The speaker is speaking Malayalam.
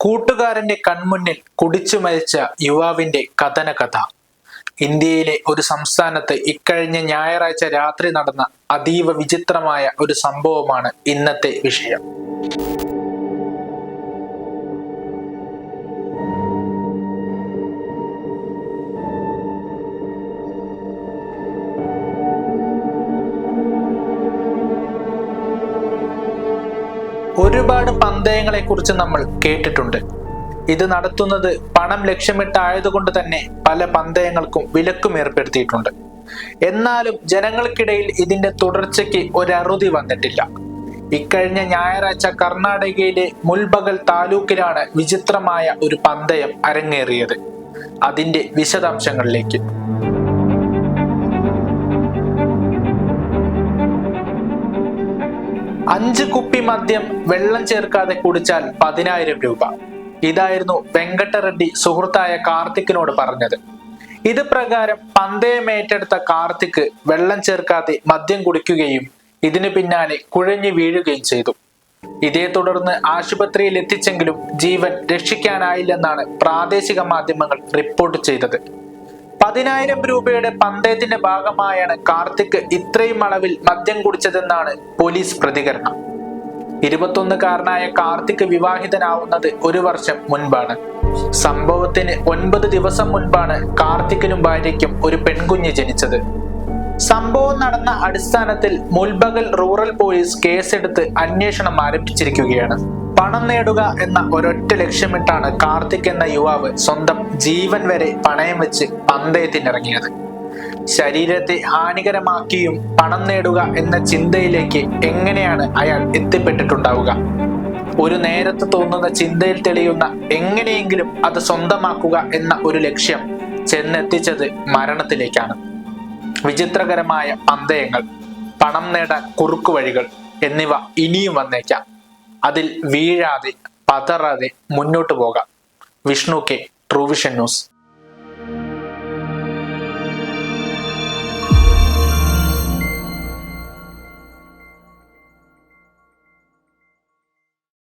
കൂട്ടുകാരന്റെ കൺമുന്നിൽ കുടിച്ചു മരിച്ച യുവാവിന്റെ കഥന കഥ ഇന്ത്യയിലെ ഒരു സംസ്ഥാനത്ത് ഇക്കഴിഞ്ഞ ഞായറാഴ്ച രാത്രി നടന്ന അതീവ വിചിത്രമായ ഒരു സംഭവമാണ് ഇന്നത്തെ വിഷയം. ഒരുപാട് പന്തയങ്ങളെ കുറിച്ച് നമ്മൾ കേട്ടിട്ടുണ്ട്. ഇത് നടത്തുന്നത് പണം ലക്ഷ്യമിട്ടായതുകൊണ്ട് തന്നെ പല പന്തയങ്ങൾക്കും വിലക്കും ഏർപ്പെടുത്തിയിട്ടുണ്ട്. എന്നാലും ജനങ്ങൾക്കിടയിൽ ഇതിന്റെ തുടർച്ചയ്ക്ക് ഒരറുതി വന്നിട്ടില്ല. ഇക്കഴിഞ്ഞ ഞായറാഴ്ച കർണാടകയിലെ മുൽബഗൽ താലൂക്കിലാണ് വിചിത്രമായ ഒരു പന്തയം അരങ്ങേറിയത്. അതിന്റെ വിശദാംശങ്ങളിലേക്ക്. അഞ്ച് കുപ്പി മദ്യം വെള്ളം ചേർക്കാതെ കുടിച്ചാൽ പതിനായിരം രൂപ. ഇതായിരുന്നു വെങ്കട്ടറെഡ്ഡി സുഹൃത്തായ കാർത്തിക്കിനോട് പറഞ്ഞത്. ഇത് പ്രകാരം പന്തയം ഏറ്റെടുത്ത കാർത്തിക് വെള്ളം ചേർക്കാതെ മദ്യം കുടിക്കുകയും ഇതിനു പിന്നാലെ കുഴഞ്ഞു വീഴുകയും ചെയ്തു. ഇതേ തുടർന്ന് ആശുപത്രിയിൽ എത്തിച്ചെങ്കിലും ജീവൻ രക്ഷിക്കാനായില്ലെന്നാണ് പ്രാദേശിക മാധ്യമങ്ങൾ റിപ്പോർട്ട് ചെയ്തത്. പതിനായിരം രൂപയുടെ പന്തയത്തിന്റെ ഭാഗമായാണ് കാർത്തിക് ഇത്രയും അളവിൽ മദ്യം കുടിച്ചതെന്നാണ് പോലീസ് പ്രതികരണം. ഇരുപത്തൊന്നുകാരനായ കാർത്തിക് വിവാഹിതനാവുന്നത് ഒരു വർഷം മുൻപാണ്. സംഭവത്തിന് ഒൻപത് ദിവസം മുൻപാണ് കാർത്തിക്കിനും ഭാര്യയ്ക്കും ഒരു പെൺകുഞ്ഞ് ജനിച്ചത്. സംഭവം നടന്ന അടിസ്ഥാനത്തിൽ മുൽബഗൽ റൂറൽ പോലീസ് കേസെടുത്ത് അന്വേഷണം ആരംഭിച്ചിരിക്കുകയാണ്. പണം നേടുക എന്ന ഒരൊറ്റ ലക്ഷ്യമിട്ടാണ് കാർത്തിക് എന്ന യുവാവ് സ്വന്തം ജീവൻ വരെ പണയം വെച്ച് പന്തയത്തിനിറങ്ങിയത്. ശരീരത്തെ ഹാനികരമാക്കിയും പണം നേടുക എന്ന ചിന്തയിലേക്ക് എങ്ങനെയാണ് അയാൾ എത്തിപ്പെട്ടിട്ടുണ്ടാവുക? ഒരു നേരത്ത് തോന്നുന്ന ചിന്തയിൽ തെളിയുന്ന എങ്ങനെയെങ്കിലും അത് സ്വന്തമാക്കുക എന്ന ഒരു ലക്ഷ്യം ചെന്നെത്തിച്ചത് മരണത്തിലേക്കാണ്. വിചിത്രകരമായ പന്തയങ്ങൾ പണം നേടാൻ കുറുക്കുവഴികൾ എന്നിവ ഇനിയും വന്നേക്കാം. അതിൽ വീഴാതെ പതറാതെ മുന്നോട്ട് പോകാം. Vishnu K Truevision news